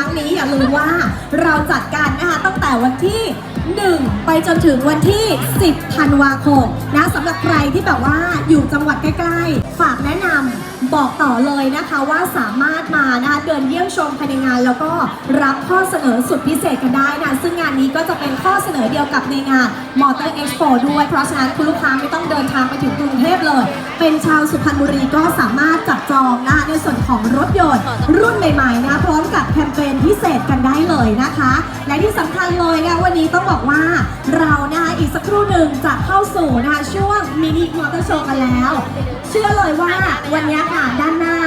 รั้งนี้อย่าลืมว่าเราจัดกันนะคะตั้งแต่วันที่ 1 ไปจนถึงวันที่ 10ธันวาคมนะสำหรับใครที่แบบว่าอยู่จังหวัดใกล้ๆ ฝากแนะนำบอกต่อเลยนะคะว่าสามารถมานะคะเดินเยี่ยมชมภายในงาน แล้วก็รับข้อเสนอสุดพิเศษกันได้นะ ซึ่งงานนี้ก็จะเป็นข้อเสนอเดียวกับในงาน Motor Expo ด้วย เพราะฉะนั้นคุณลูกค้าไม่ต้องเดินทางไปถึงกรุงเทพเลย เป็นชาวสุพรรณบุรีก็สามารถจับจองนะคะในส่วนของรถยนต์รุ่นใหม่ๆนะพร้อมกับแคม เปญพิเศษกันได้เลยนะคะ และที่สำคัญเลยนะวันนี้ต้องบอกว่าเรานะคะอีกสักครู่หนึ่งจะเข้าสู่นะคะช่วงมินิมอเตอร์โชว์กันแล้ว เชื่อเลยว่าวันนี้ค่ะด้านหน้า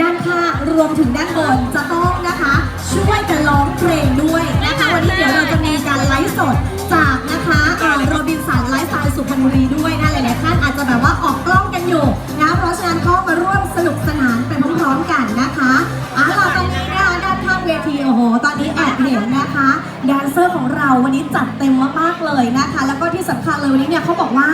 ด้านข้างรวมถึงด้านบนจะต้องนะคะ ช่วยกันร้องเพลงด้วยนะคะวันนี้เดี๋ยวเราจะมีการไลฟ์สดจากนะคะโรบินสันไลฟ์สไตล์สุพรรณบุรีด้วยนะหลยๆท่านอาจจะ แดนเซอร์ของเราวันนี้จัดเต็มมากๆเลยนะคะ แล้วก็ที่สำคัญเลยวันนี้เนี่ยเขาบอกว่า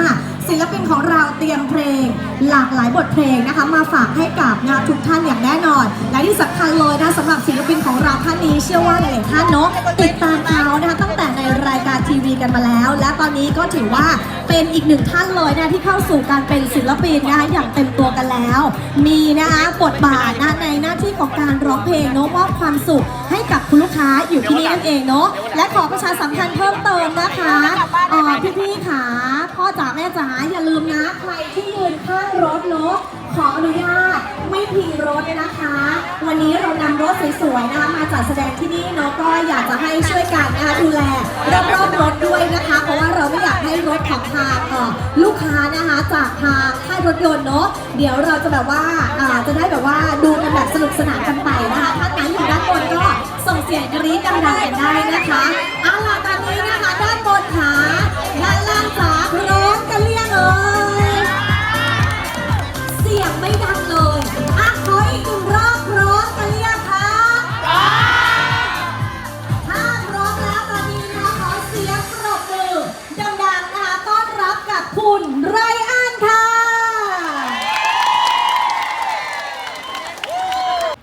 ศิลปินของเราเตรียมเพลง หลากหลายบทเพลงนะคะ มาฝากให้กับนะทุกท่านอย่างแน่นอน และที่สำคัญเลยนะสำหรับศิลปินของเราท่านนี้เชื่อว่าหลายๆท่านเนาะติดตามเขานะคะตั้งแต่ในรายการทีวีกันมาแล้ว และตอนนี้ก็ถือว่าเป็นอีกหนึ่งท่านเลยนะที่เข้าสู่การเป็นศิลปินนะคะอย่างเต็มตัวกันแล้ว มีนะคะบทบาทนะในหน้าที่ของการ เพลงเนาะมอบความสุขให้กับคุณลูกค้าอยู่ที่นี่นั่นเองเนาะและขอประชาสัมพันธ์เพิ่มเติมนะคะเอ่อพี่ๆค่ะพ่อจ๋าแม่จ๋าอย่าลืมนะใครที่ยืนข้างรถเนาะขออนุญาตไม่พิงรถนะคะ วันนี้เรานำรถสวยๆนะคะมาจัดแสดงที่นี่เนาะก็อยากจะให้ช่วยกันนะคะดูแลรอบๆรถด้วยนะคะ เพราะว่าเราไม่อยากให้รถของทางเอ่อลูกค้านะคะจากทางค่ายรถยนต์เนาะเดี๋ยวเราจะแบบว่าอ่าจะได้แบบว่าดูกันแบ กรี๊ดดังๆกันได้นะคะ